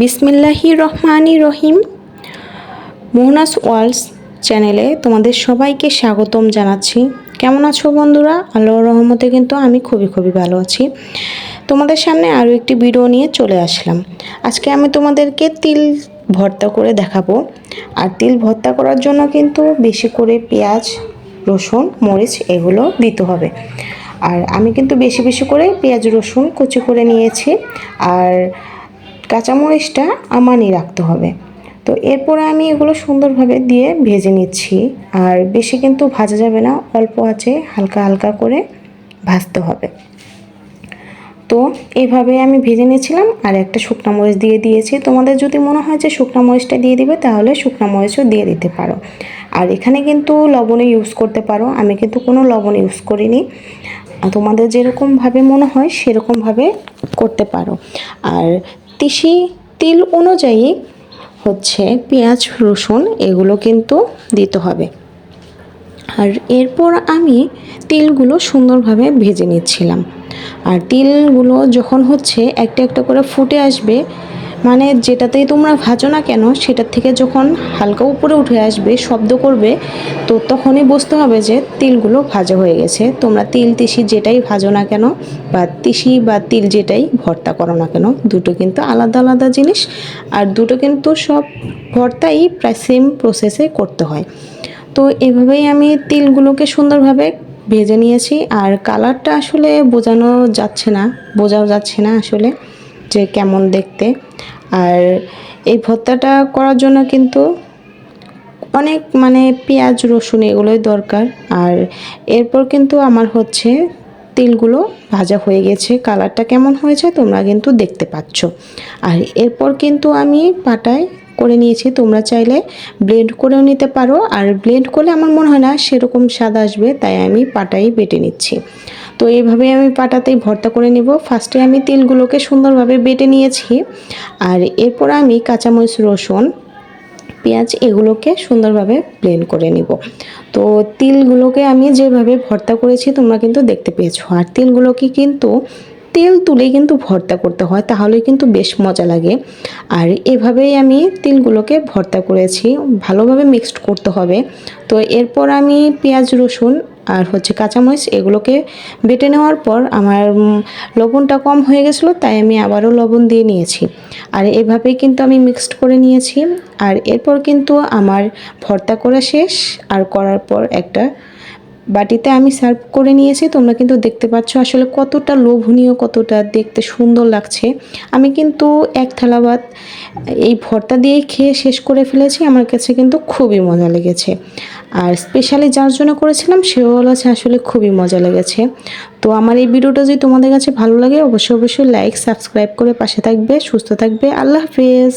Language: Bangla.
বিসমিল্লাহি রহমানি রহিম। মোহনাস ওয়ার্লস চ্যানেলে তোমাদের সবাইকে স্বাগতম জানাচ্ছি। কেমন আছো বন্ধুরা? আল্লাহর রহমতে কিন্তু আমি খুবই খুবই ভালো আছি। তোমাদের সামনে আরও একটি ভিডিও নিয়ে চলে আসলাম। আজকে আমি তোমাদেরকে তিল ভর্তা করে দেখাবো। আর তিল ভর্তা করার জন্য কিন্তু বেশি করে পেঁয়াজ, রসুন, মরিচ এগুলো দিতে হবে। আর আমি কিন্তু বেশি বেশি করে পেঁয়াজ, রসুন কুচি করে নিয়েছি। আর কাঁচামরিচটা আমানই রাখতে হবে। তো এরপরে আমি এগুলো সুন্দরভাবে দিয়ে ভেজে নিচ্ছি। আর বেশি কিন্তু ভাজা যাবে না, অল্প আছে, হালকা হালকা করে ভাজতে হবে। তো এইভাবে আমি ভেজে নিয়েছিলাম, আর একটা শুকনো মরিচ দিয়ে দিয়েছি। তোমাদের যদি মনে হয় যে শুকনো মরিচটা দিয়ে দিবে, তাহলে শুকনো মরিচও দিয়ে দিতে পারো। আর এখানে কিন্তু লবণে ইউজ করতে পারো। আমি কিন্তু কোনো লবণ ইউজ করিনি। তোমাদের যেরকমভাবে মনে হয়, সেরকমভাবে করতে পারো। আর তিসি তিল অনুযায়ী হচ্ছে পেঁয়াজ, রসুন এগুলো কিন্তু দিতে হবে। আর এরপর আমি তিলগুলো সুন্দরভাবে ভেজে নিচ্ছিলাম। আর তিলগুলো যখন হচ্ছে একটা একটা করে ফুটে আসবে মানে যেটাতেই তোমরা ভাজো না কেন, সেটার থেকে যখন হালকা উপরে উঠে আসবে, শব্দ করবে, তো তখনই বুঝতে হবে যে তিলগুলো ভাজা হয়ে গেছে। তোমরা তিল তিসি যেটাই ভাজো না কেন, বা তিসি বা তিল যেটাই ভর্তা করো না কেন, দুটো কিন্তু আলাদা আলাদা জিনিস, আর দুটো কিন্তু সব ভর্তাই প্রায় সেম প্রসেসে করতে হয়। তো এভাবেই আমি তিলগুলোকে সুন্দরভাবে ভেজে নিয়েছি, আর কালারটা আসলে বোঝানো যাচ্ছে না, বোঝাও যাচ্ছে না আসলে যে কেমন দেখতে। আর এই ভর্তাটা করার জন্য কিন্তু অনেক মানে পেঁয়াজ, রসুন এগুলোই দরকার। আর এরপর কিন্তু আমার হচ্ছে তিলগুলো ভাজা হয়ে গেছে। কালারটা কেমন হয়েছে তোমরা কিন্তু দেখতে পাচ্ছ। আর এরপর কিন্তু আমি পাটায় করে নিয়েছি। তোমরা চাইলে ব্লেন্ড করেও নিতে পারো। আর ব্লেন্ড করলে আমার মনে হয় না সেরকম স্বাদ আসবে, তাই আমি পাটাই বেটে নিচ্ছি। তো এইভাবে আমি পাটাতেই ভর্তা করে নেব। ফার্স্টে আমি তিলগুলোকে সুন্দরভাবে বেটে নিয়েছি। আর এরপর আমি কাঁচামরিচ, রসুন, পেঁয়াজ এগুলোকে সুন্দরভাবে প্লেন করে নিব। তো তিলগুলোকে আমি যেভাবে ভর্তা করেছি তোমরা কিন্তু দেখতে পেয়েছ। আর তিলগুলোকে কিন্তু তেল তুলে কিন্তু ভর্তা করতে হয় তাহলে কিন্তু বেশ মজা লাগে। আর এভাবেই আমি তিলগুলোকে ভর্তা করেছি, ভালোভাবে মিক্সড করতে হবে। তো এরপর আমি পেঁয়াজ, রসুন আর হচ্ছে কাঁচামরিচ এগুলোকে বেটে নেওয়ার পর আমার লবণটা কম হয়ে গেছিল, তাই আমি আবারও লবণ দিয়ে নিয়েছি। আর এভাবেই কিন্তু আমি মিক্সড করে নিয়েছি। আর এরপর কিন্তু আমার ভর্তা করা শেষ, আর করার পর একটা বাটিতে আমি সার্ভ করে নিয়েছি, তোমরা কিন্তু দেখতে পাচ্ছ আসলে কতটা লোভনীয়, কতটা দেখতে সুন্দর লাগছে। আমি কিন্তু এক থালা ভাত এই ভর্তা দিয়ে খেয়ে শেষ করে ফেলেছি, আমার কাছে কিন্তু খুবই মজা লেগেছে। আর স্পেশালি যার জন্য করেছিলাম, সেও বলেছে আসলে খুবই মজা লেগেছে। তো আমার এই ভিডিওটা যদি তোমাদের কাছে ভালো লাগে, অবশ্যই অবশ্যই লাইক সাবস্ক্রাইব করে পাশে থাকবে, সুস্থ থাকবে, আল্লাহ হাফিজ।